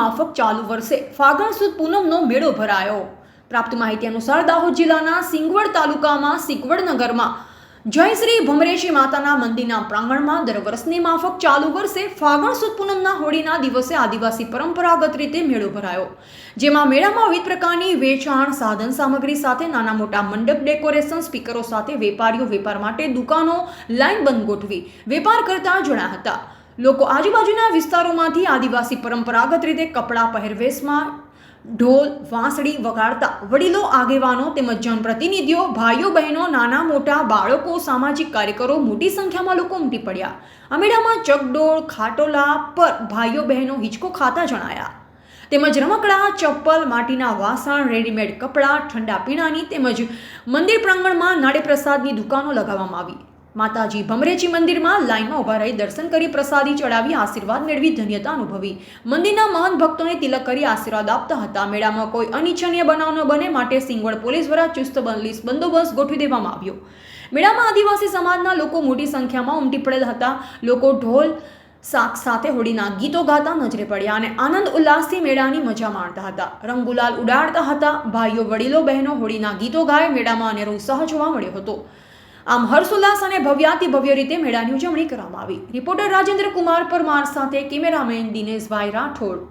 માફક ચાલુ વર્ષે ફાગણ સુદ પૂનમનો મેળો ભરાયો. પ્રાપ્ત માહિતી અનુસાર દાહોદ જિલ્લાના સિંગવડ તાલુકામાં, સિંગવડ નગરમાં જય શ્રી ભમરેશી માતાના મંદિરના પ્રાંગણમાં દર વર્ષની માફક ચાલુ વર્ષે ફાગણ સુદ પૂનમના હોળીના દિવસે આદિવાસી પરંપરાગત રીતે મેળો ભરાયો. જેમાં મેળામાં વિવિધ પ્રકારની વેચાણ, સાધન સામગ્રી સાથે નાના મોટા મંડપ ડેકોરેશન, સ્પીકરો સાથે વેપારીઓ વેપાર માટે દુકાનો લાઈન બંધ ગોઠવી વેપાર કરતા જણાયા હતા. લોકો આજુબાજુના વિસ્તારોમાંથી આદિવાસી પરંપરાગત રીતે કપડાં પહેરવેશમાં ઢોલ, વાંસળી વગાડતા વડીલો, આગેવાનો તેમજ જનપ્રતિનિધિઓ, ભાઈઓ, બહેનો, નાના, મોટા બાળકો, સામાજિક કાર્યકરો મોટી સંખ્યામાં લોકો ઉમટી પડ્યા. આ મેળામાં ચકડોળ, ખાટોલા પર ભાઈઓ, બહેનો હિંચકો ખાતા જણાયા. તેમજ રમકડા, ચપ્પલ, માટીના વાસણ, રેડીમેડ કપડાં, ઠંડા પીણાની તેમજ મંદિર પ્રાંગણમાં નાડે પ્રસાદની દુકાનો લગાવવામાં આવી. માતાજી ભમરેજી મંદિરમાં લાઈનમાં ઊભા રહી દર્શન કરી પ્રસાદી ચડાવી આશીર્વાદ મેળવી ધન્યતા અનુભવી. મંદિરના મહાન ભક્તોને તિલક કરી આશીર્વાદ આપતા હતા. મેળામાં કોઈ અનિચ્છનીય બનાવ ન બને માટે સિંગવડ પોલીસ દ્વારા ચુસ્ત બંદોબસ્ત ગોઠવી દેવામાં આવ્યો. મેળામાં આદિવાસી સમાજના લોકો મોટી સંખ્યામાં ઉમટી પડેલ હતા. લોકો ઢોલ, સાક સાથે હોળીના ગીતો ગાતા નજરે પડ્યા અને આનંદ ઉલ્લાસથી મેળાની મજા માણતા હતા. રંગુલાલ ઉડાડતા હતા. ભાઈઓ, વડીલો, બહેનો હોળીના ગીતો ગાય મેળામાં અનેરો ઉત્સાહ જોવા મળ્યો હતો. આમ હર્ષોલ્લાસ અને ભવ્યાતિ ભવ્ય રીતે મેળાની ઉજવણી કરવામાં આવી. રિપોર્ટર રાજેન્દ્ર કુમાર પરમાર સાથે કેમેરામેન દિનેશભાઈ રાઠોડ.